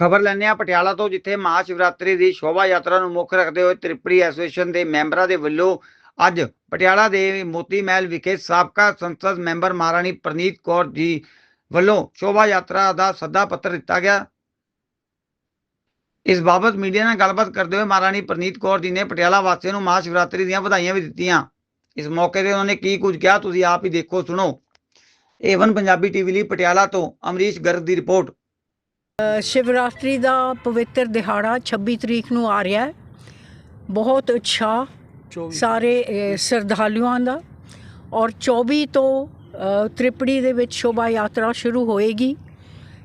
ਖਬਰ ਲੈਂਦੇ ਆ ਪਟਿਆਲਾ ਤੋਂ, ਜਿੱਥੇ ਮਹਾ ਸ਼ਿਵਰਾਤਰੀ ਦੀ ਸ਼ੋਭਾ ਯਾਤਰਾ ਨੂੰ ਮੁੱਖ ਰੱਖਦੇ ਹੋਏ ਤ੍ਰਿਪੜੀ ਐਸੋਸੀਏਸ਼ਨ ਦੇ ਮੈਂਬਰਾਂ ਦੇ ਵੱਲੋਂ ਅੱਜ ਪਟਿਆਲਾ ਦੇ ਮੋਤੀ ਮਹਿਲ ਵਿਖੇ ਸਾਬਕਾ ਸੰਸਦ ਮੈਂਬਰ ਮਹਾਰਾਣੀ ਪ੍ਰਨੀਤ ਕੌਰ ਜੀ ਵੱਲੋਂ ਸ਼ੋਭਾ ਯਾਤਰਾ ਦਾ ਸੱਦਾ ਪੱਤਰ ਦਿੱਤਾ ਗਿਆ। ਇਸ ਬਾਬਤ ਮੀਡੀਆ ਨਾਲ ਗੱਲਬਾਤ ਕਰਦੇ ਹੋਏ ਮਹਾਰਾਣੀ ਪ੍ਰਨੀਤ ਕੌਰ ਜੀ ਨੇ ਪਟਿਆਲਾ ਵਾਸੀਆਂ ਨੂੰ ਮਹਾ ਸ਼ਿਵਰਾਤਰੀ ਦੀਆਂ ਵਧਾਈਆਂ ਵੀ ਦਿੱਤੀਆਂ। ਇਸ ਮੌਕੇ ਤੇ ਉਹਨਾਂ ਨੇ ਕੀ ਕੁਝ ਕਿਹਾ, ਤੁਸੀਂ ਆਪ ਹੀ ਦੇਖੋ, ਸੁਣੋ। ਏਵਨ ਪੰਜਾਬੀ ਟੀਵੀ ਲਈ ਪਟਿਆਲਾ ਤੋਂ ਅਮਰੀਸ਼ ਗਰਗ ਦੀ ਰਿਪੋਰਟ। ਸ਼ਿਵਰਾਤਰੀ ਦਾ ਪਵਿੱਤਰ ਦਿਹਾੜਾ 26 ਤਰੀਕ ਨੂੰ ਆ ਰਿਹਾ ਹੈ। ਬਹੁਤ ਉਤਸ਼ਾਹ ਸਾਰੇ ਸ਼ਰਧਾਲੂਆਂ ਦਾ। ਔਰ 24 ਤੋਂ ਤ੍ਰਿਪੜੀ ਦੇ ਵਿੱਚ ਸ਼ੋਭਾ ਯਾਤਰਾ ਸ਼ੁਰੂ ਹੋਏਗੀ।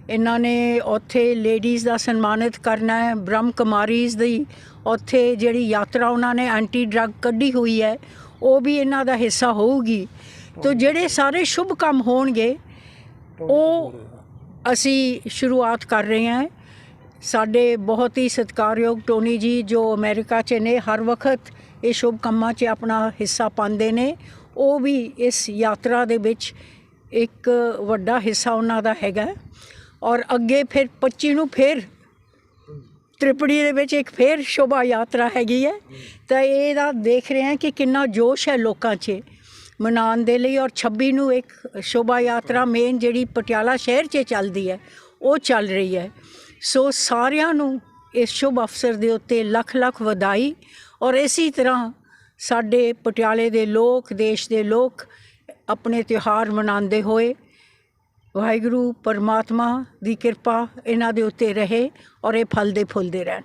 ਇਹਨਾਂ ਨੇ ਉੱਥੇ ਲੇਡੀਜ਼ ਦਾ ਸਨਮਾਨਿਤ ਕਰਨਾ ਹੈ ਬ੍ਰਹਮ ਕੁਮਾਰੀਜ਼ ਦੀ ਉੱਥੇ ਜਿਹੜੀ ਯਾਤਰਾ ਉਹਨਾਂ ਨੇ ਐਂਟੀ ਡਰੱਗ ਕੱਢੀ ਹੋਈ ਹੈ ਉਹ ਵੀ ਇਹਨਾਂ ਦਾ ਹਿੱਸਾ ਹੋਊਗੀ। ਤੋ ਜਿਹੜੇ ਸਾਰੇ ਸ਼ੁਭ ਕੰਮ ਹੋਣਗੇ ਉਹ ਅਸੀਂ ਸ਼ੁਰੂਆਤ ਕਰ ਰਹੇ ਹਾਂ। ਸਾਡੇ ਬਹੁਤ ਹੀ ਸਤਿਕਾਰਯੋਗ ਟੋਨੀ ਜੀ ਜੋ ਅਮਰੀਕਾ 'ਚ ਨੇ, ਹਰ ਵਕਤ ਇਹ ਸ਼ੁਭ ਕੰਮਾਂ 'ਚ ਆਪਣਾ ਹਿੱਸਾ ਪਾਉਂਦੇ ਨੇ। ਉਹ ਵੀ ਇਸ ਯਾਤਰਾ ਦੇ ਵਿੱਚ ਇੱਕ ਵੱਡਾ ਹਿੱਸਾ ਉਹਨਾਂ ਦਾ ਹੈਗਾ। ਔਰ ਅੱਗੇ ਫਿਰ 25 ਨੂੰ ਫਿਰ ਤ੍ਰਿਪੜੀ ਦੇ ਵਿੱਚ ਇੱਕ ਫਿਰ ਸ਼ੋਭਾ ਯਾਤਰਾ ਹੈਗੀ ਹੈ। ਤਾਂ ਇਹਦਾ ਦੇਖ ਰਹੇ ਹਾਂ ਕਿ ਕਿੰਨਾ ਜੋਸ਼ ਹੈ ਲੋਕਾਂ 'ਚ। ਮਨਾਉਣ ਦੇ ਲਈ ਔਰ 26 ਨੂੰ ਇੱਕ ਸ਼ੋਭਾ ਯਾਤਰਾ ਮੇਨ ਜਿਹੜੀ ਪਟਿਆਲਾ ਸ਼ਹਿਰ 'ਚ ਚੱਲਦੀ ਹੈ ਉਹ ਚੱਲ ਰਹੀ ਹੈ। ਸੋ ਸਾਰਿਆਂ ਨੂੰ ਇਸ ਸ਼ੁਭ ਅਵਸਰ ਦੇ ਉੱਤੇ ਲੱਖ ਲੱਖ ਵਧਾਈ ਔਰ ਇਸੇ ਤਰ੍ਹਾਂ ਸਾਡੇ ਪਟਿਆਲੇ ਦੇ ਲੋਕ ਦੇਸ਼ ਦੇ ਲੋਕ ਆਪਣੇ ਤਿਉਹਾਰ ਮਨਾਉਂਦੇ ਹੋਏ ਵਾਹਿਗੁਰੂ ਪਰਮਾਤਮਾ ਦੀ ਕਿਰਪਾ ਇਹਨਾਂ ਦੇ ਉੱਤੇ ਰਹੇ ਔਰ ਇਹ ਫਲਦੇ ਫੁੱਲਦੇ ਰਹਿਣ।